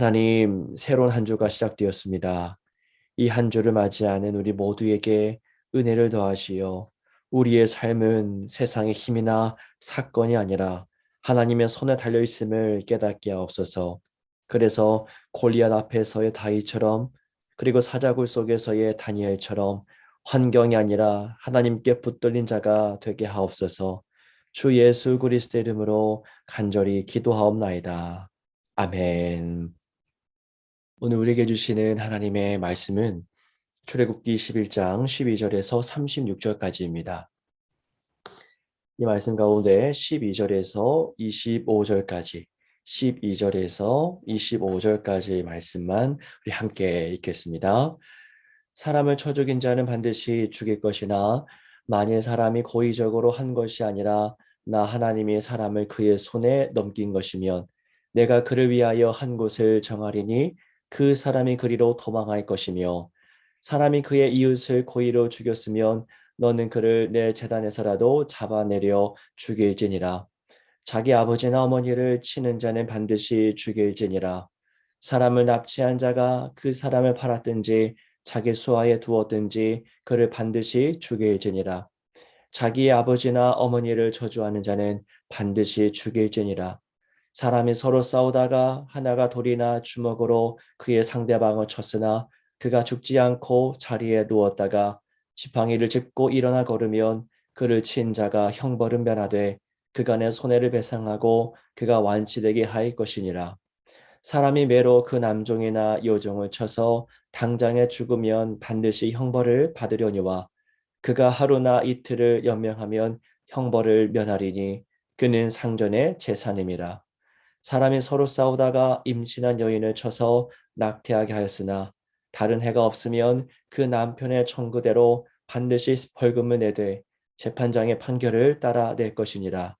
하나님, 새로운 한 주가 시작되었습니다. 이 한 주를 맞이하는 우리 모두에게 은혜를 더하시어 우리의 삶은 세상의 힘이나 사건이 아니라 하나님의 손에 달려 있음을 깨닫게 하옵소서. 그래서 골리앗 앞에서의 다이처럼 그리고 사자굴 속에서의 다니엘처럼 환경이 아니라 하나님께 붙들린 자가 되게 하옵소서. 주 예수 그리스도 이름으로 간절히 기도하옵나이다. 아멘. 오늘 우리에게 주시는 하나님의 말씀은 출애굽기 11장 12절에서 36절까지입니다. 이 말씀 가운데 12절에서 25절까지 12절에서 25절까지 말씀만 우리 함께 읽겠습니다. 사람을 쳐 죽인 자는 반드시 죽일 것이나 만일 사람이 고의적으로 한 것이 아니라 나 하나님이 사람을 그의 손에 넘긴 것이면 내가 그를 위하여 한 곳을 정하리니 그 사람이 그리로 도망할 것이며 사람이 그의 이웃을 고의로 죽였으면 너는 그를 내 재단에서라도 잡아내려 죽일지니라. 자기 아버지나 어머니를 치는 자는 반드시 죽일지니라. 사람을 납치한 자가 그 사람을 팔았든지 자기 수하에 두었든지 그를 반드시 죽일지니라. 자기의 아버지나 어머니를 저주하는 자는 반드시 죽일지니라. 사람이 서로 싸우다가 하나가 돌이나 주먹으로 그의 상대방을 쳤으나 그가 죽지 않고 자리에 누웠다가 지팡이를 짚고 일어나 걸으면 그를 친 자가 형벌은 면하되 그간의 손해를 배상하고 그가 완치되게 하일 것이니라. 사람이 매로 그 남종이나 여종을 쳐서 당장에 죽으면 반드시 형벌을 받으려니와 그가 하루나 이틀을 연명하면 형벌을 면하리니 그는 상전의 재산임이라. 사람이 서로 싸우다가 임신한 여인을 쳐서 낙태하게 하였으나 다른 해가 없으면 그 남편의 청구대로 반드시 벌금을 내되 재판장의 판결을 따라 낼 것이니라.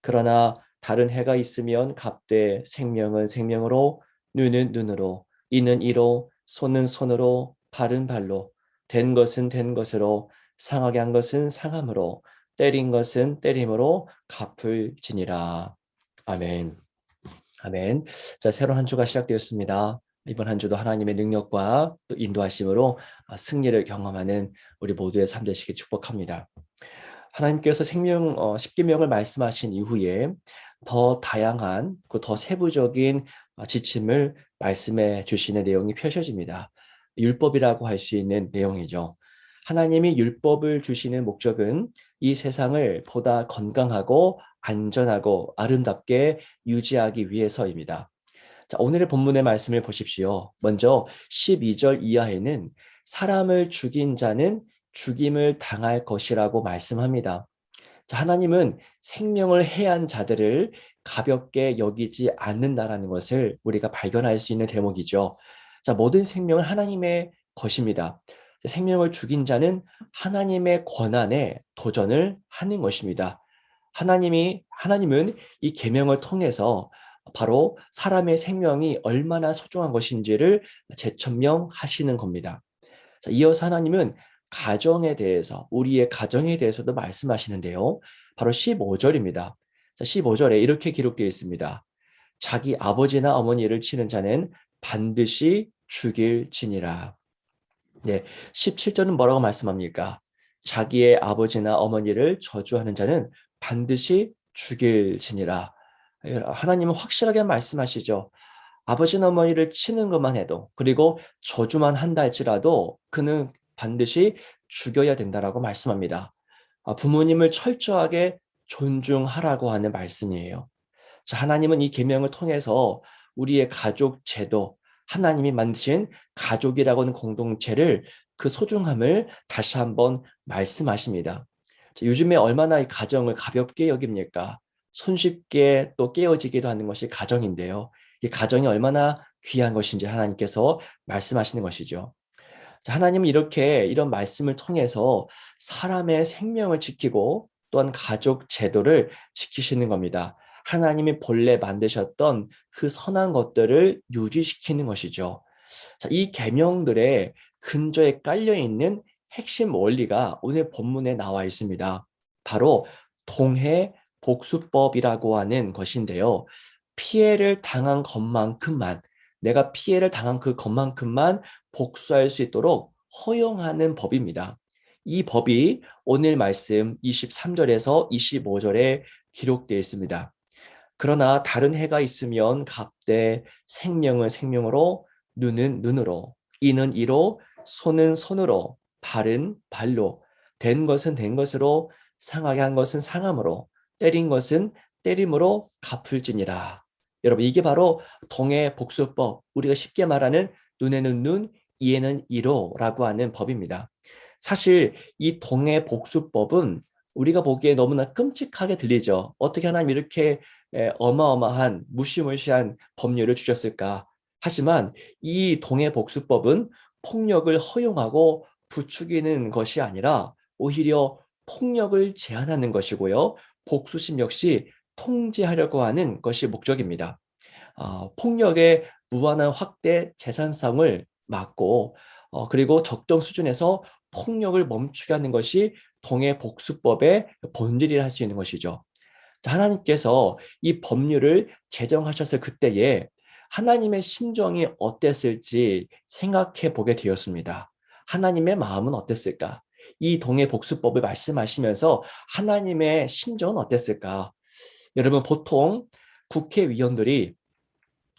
그러나 다른 해가 있으면 값되 생명은 생명으로 눈은 눈으로 이는 이로 손은 손으로 발은 발로 된 것은 된 것으로 상하게 한 것은 상함으로 때린 것은 때림으로 갚을 지니라. 아멘. 아멘. 자, 새로운 한 주가 시작되었습니다. 이번 한 주도 하나님의 능력과 또 인도하심으로 아, 승리를 경험하는 우리 모두의 삶 되시길 축복합니다. 하나님께서 생명 어, 십계명을 말씀하신 이후에 더 다양한 더 세부적인 어, 지침을 말씀해 주시는 내용이 펼쳐집니다. 율법이라고 할 수 있는 내용이죠. 하나님이 율법을 주시는 목적은 이 세상을 보다 건강하고 안전하고 아름답게 유지하기 위해서입니다. 자, 오늘의 본문의 말씀을 보십시오. 먼저 12절 이하에는 사람을 죽인 자는 죽임을 당할 것이라고 말씀합니다. 자, 하나님은 생명을 해한 자들을 가볍게 여기지 않는다라는 것을 우리가 발견할 수 있는 대목이죠. 자, 모든 생명은 하나님의 것입니다. 생명을 죽인 자는 하나님의 권한에 도전을 하는 것입니다. 하나님이 하나님은 이 계명을 통해서 바로 사람의 생명이 얼마나 소중한 것인지를 재천명하시는 겁니다. 자, 이어서 하나님은 가정에 대해서 우리의 가정에 대해서도 말씀하시는데요. 바로 15절입니다. 자, 15절에 이렇게 기록되어 있습니다. 자기 아버지나 어머니를 치는 자는 반드시 죽일지니라. 네, 17절은 뭐라고 말씀합니까? 자기의 아버지나 어머니를 저주하는 자는 반드시 죽일지니라. 하나님은 확실하게 말씀하시죠. 아버지나 어머니를 치는 것만 해도 그리고 저주만 한다 할지라도 그는 반드시 죽여야 된다라고 말씀합니다. 아, 부모님을 철저하게 존중하라고 하는 말씀이에요. 자, 하나님은 이 계명을 통해서 우리의 가족 제도, 하나님이 만드신 가족이라고 하는 공동체를 그 소중함을 다시 한번 말씀하십니다. 요즘에 얼마나 이 가정을 가볍게 여깁니까? 손쉽게 또 깨어지기도 하는 것이 가정인데요. 이 가정이 얼마나 귀한 것인지 하나님께서 말씀하시는 것이죠. 하나님은 이렇게 이런 말씀을 통해서 사람의 생명을 지키고 또한 가족 제도를 지키시는 겁니다. 하나님이 본래 만드셨던 그 선한 것들을 유지시키는 것이죠. 자, 이 계명들의 근저에 깔려 있는 핵심 원리가 오늘 본문에 나와 있습니다. 바로 동해 복수법이라고 하는 것인데요. 피해를 당한 것만큼만 내가 피해를 당한 그 것만큼만 복수할 수 있도록 허용하는 법입니다. 이 법이 오늘 말씀 23절에서 25절에 기록되어 있습니다. 그러나 다른 해가 있으면 갑대 생명은 생명으로 눈은 눈으로 이는 이로 손은 손으로 발은 발로 된 것은 된 것으로 상하게 한 것은 상함으로 때린 것은 때림으로 갚을지니라. 여러분 이게 바로 동해 복수법 우리가 쉽게 말하는 눈에는 눈 이에는 이로라고 하는 법입니다. 사실 이 동해 복수법은 우리가 보기에 너무나 끔찍하게 들리죠. 어떻게 하나님 이렇게 어마어마한 무시무시한 법률을 주셨을까? 하지만 이 동해 복수법은 폭력을 허용하고 부추기는 것이 아니라 오히려 폭력을 제한하는 것이고요. 복수심 역시 통제하려고 하는 것이 목적입니다. 어, 폭력의 무한한 확대 재산성을 막고 어, 그리고 적정 수준에서 폭력을 멈추게 하는 것이 동해 복수법의 본질이라 할 수 있는 것이죠. 하나님께서 이 법률을 제정하셨을 그때에 하나님의 심정이 어땠을지 생각해 보게 되었습니다. 하나님의 마음은 어땠을까? 이 동해 복수법을 말씀하시면서 하나님의 심정은 어땠을까? 여러분 보통 국회의원들이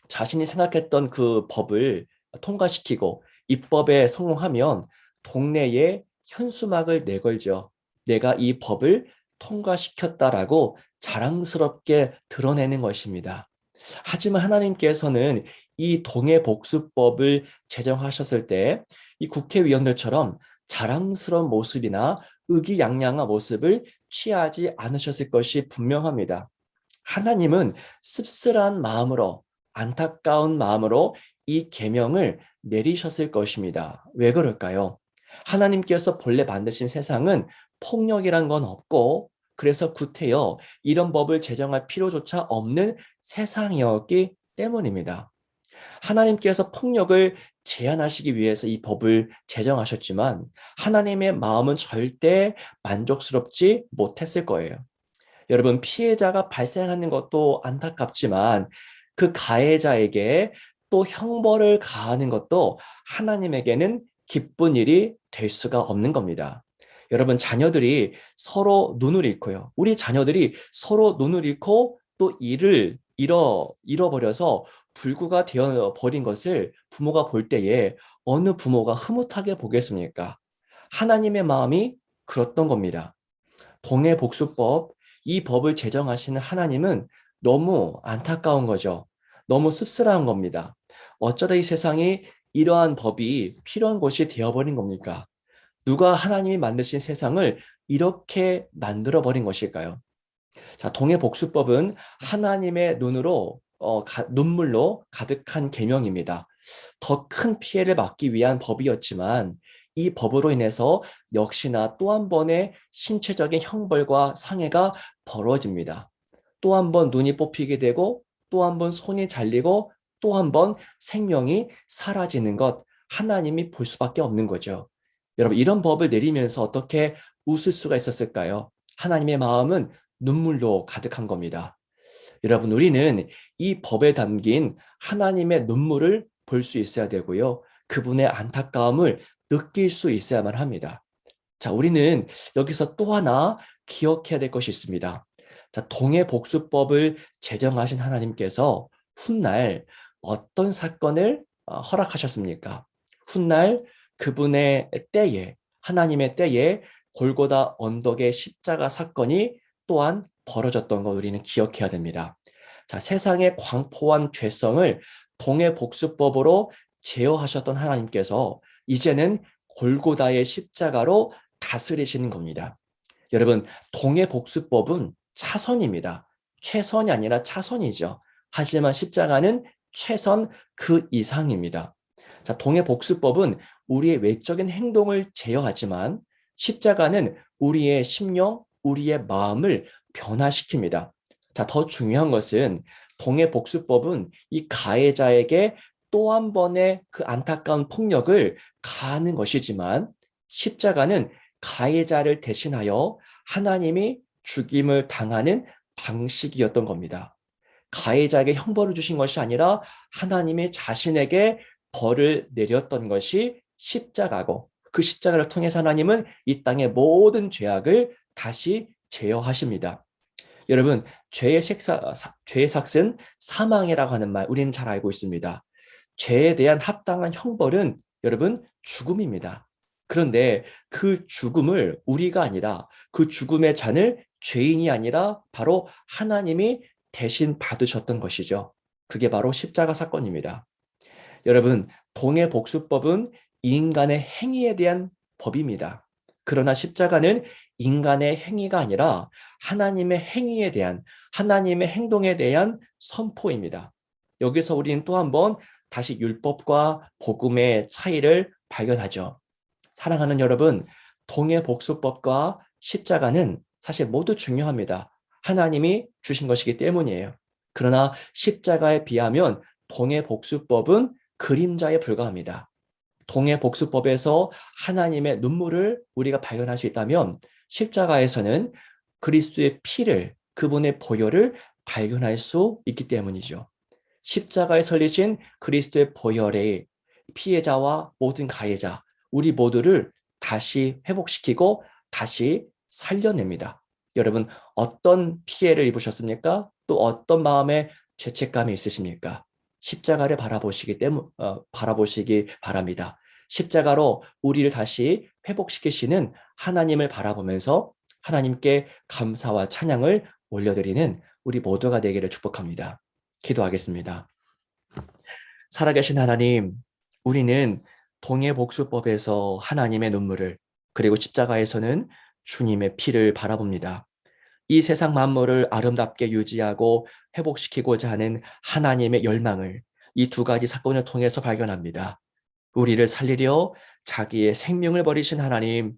자신이 생각했던 그 법을 통과시키고 입법에 성공하면 동네에 현수막을 내걸죠. 내가 이 법을 통과시켰다라고 자랑스럽게 드러내는 것입니다. 하지만 하나님께서는 이 동해 복수법을 제정하셨을 때 이 국회의원들처럼 자랑스러운 모습이나 의기양양한 모습을 취하지 않으셨을 것이 분명합니다. 하나님은 씁쓸한 마음으로 안타까운 마음으로 이 계명을 내리셨을 것입니다. 왜 그럴까요? 하나님께서 본래 만드신 세상은 폭력이란 건 없고 그래서 구태여 이런 법을 제정할 필요조차 없는 세상이었기 때문입니다. 하나님께서 폭력을 제한하시기 위해서 이 법을 제정하셨지만 하나님의 마음은 절대 만족스럽지 못했을 거예요. 여러분 피해자가 발생하는 것도 안타깝지만 그 가해자에게 또 형벌을 가하는 것도 하나님에게는 기쁜 일이 될 수가 없는 겁니다. 여러분 자녀들이 서로 눈을 잃고요. 우리 자녀들이 서로 눈을 잃고 또 일을 잃어 잃어버려서 불구가 되어 버린 것을 부모가 볼 때에 어느 부모가 흐뭇하게 보겠습니까? 하나님의 마음이 그렇던 겁니다. 동해 복수법 이 법을 제정하시는 하나님은 너무 안타까운 거죠. 너무 씁쓸한 겁니다. 어쩌다 이 세상이 이러한 법이 필요한 것이 되어버린 겁니까? 누가 하나님이 만드신 세상을 이렇게 만들어 버린 것일까요? 자, 동해 복수법은 하나님의 눈으로 어, 가, 눈물로 가득한 계명입니다. 더 큰 피해를 막기 위한 법이었지만 이 법으로 인해서 역시나 또 한 번의 신체적인 형벌과 상해가 벌어집니다. 또 한 번 눈이 뽑히게 되고 또 한 번 손이 잘리고 또 한 번 생명이 사라지는 것 하나님이 볼 수밖에 없는 거죠. 여러분 이런 법을 내리면서 어떻게 웃을 수가 있었을까요? 하나님의 마음은 눈물로 가득한 겁니다. 여러분 우리는 이 법에 담긴 하나님의 눈물을 볼 수 있어야 되고요. 그분의 안타까움을 느낄 수 있어야만 합니다. 자, 우리는 여기서 또 하나 기억해야 될 것이 있습니다. 자, 동해 복수법을 제정하신 하나님께서 훗날 어떤 사건을 어, 허락하셨습니까? 훗날 그분의 때에 하나님의 때에 골고다 언덕의 십자가 사건이 또한 벌어졌던 걸 우리는 기억해야 됩니다. 자, 세상의 광포한 죄성을 동해 복수법으로 제어하셨던 하나님께서 이제는 골고다의 십자가로 다스리시는 겁니다. 여러분, 동해 복수법은 차선입니다. 최선이 아니라 차선이죠. 하지만 십자가는 최선 그 이상입니다. 자, 동해 복수법은 우리의 외적인 행동을 제어하지만 십자가는 우리의 심령, 우리의 마음을 변화시킵니다. 자, 더 중요한 것은 동해 복수법은 이 가해자에게 또 한 번의 그 안타까운 폭력을 가하는 것이지만 십자가는 가해자를 대신하여 하나님이 죽임을 당하는 방식이었던 겁니다. 가해자에게 형벌을 주신 것이 아니라 하나님이 자신에게 벌을 내렸던 것이 십자가고 그 십자가를 통해서 하나님은 이 땅의 모든 죄악을 다시 제어하십니다. 여러분, 죄의 색사, 죄의 삭은 사망이라고 하는 말 우리는 잘 알고 있습니다. 죄에 대한 합당한 형벌은 여러분 죽음입니다. 그런데 그 죽음을 우리가 아니라 그 죽음의 잔을 죄인이 아니라 바로 하나님이 대신 받으셨던 것이죠. 그게 바로 십자가 사건입니다. 여러분, 동해 복수법은 인간의 행위에 대한 법입니다. 그러나 십자가는 인간의 행위가 아니라 하나님의 행위에 대한 하나님의 행동에 대한 선포입니다. 여기서 우리는 또 한 번 다시 율법과 복음의 차이를 발견하죠. 사랑하는 여러분, 동해 복수법과 십자가는 사실 모두 중요합니다. 하나님이 주신 것이기 때문이에요. 그러나 십자가에 비하면 동해 복수법은 그림자에 불과합니다. 동해 복수법에서 하나님의 눈물을 우리가 발견할 수 있다면 십자가에서는 그리스도의 피를 그분의 보혈을 발견할 수 있기 때문이죠. 십자가에 설리신 그리스도의 보혈의 피해자와 모든 가해자 우리 모두를 다시 회복시키고 다시 살려냅니다. 여러분 어떤 피해를 입으셨습니까? 또 어떤 마음의 죄책감이 있으십니까? 십자가를 바라보시기 때문 어, 바라보시기 바랍니다. 십자가로 우리를 다시 회복시키시는 하나님을 바라보면서 하나님께 감사와 찬양을 올려드리는 우리 모두가 되기를 축복합니다. 기도하겠습니다. 살아계신 하나님, 우리는 동해복수법에서 하나님의 눈물을 그리고 십자가에서는 주님의 피를 바라봅니다. 이 세상 만물을 아름답게 유지하고 회복시키고자 하는 하나님의 열망을 이 두 가지 사건을 통해서 발견합니다. 우리를 살리려 자기의 생명을 버리신 하나님,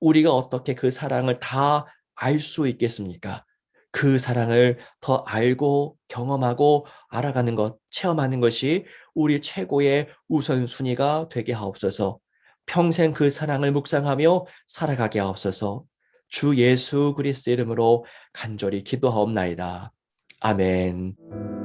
우리가 어떻게 그 사랑을 다 알 수 있겠습니까? 그 사랑을 더 알고 경험하고 알아가는 것, 체험하는 것이 우리 최고의 우선순위가 되게 하옵소서. 평생 그 사랑을 묵상하며 살아가게 하옵소서. 주 예수 그리스도 이름으로 간절히 기도하옵나이다. 아멘.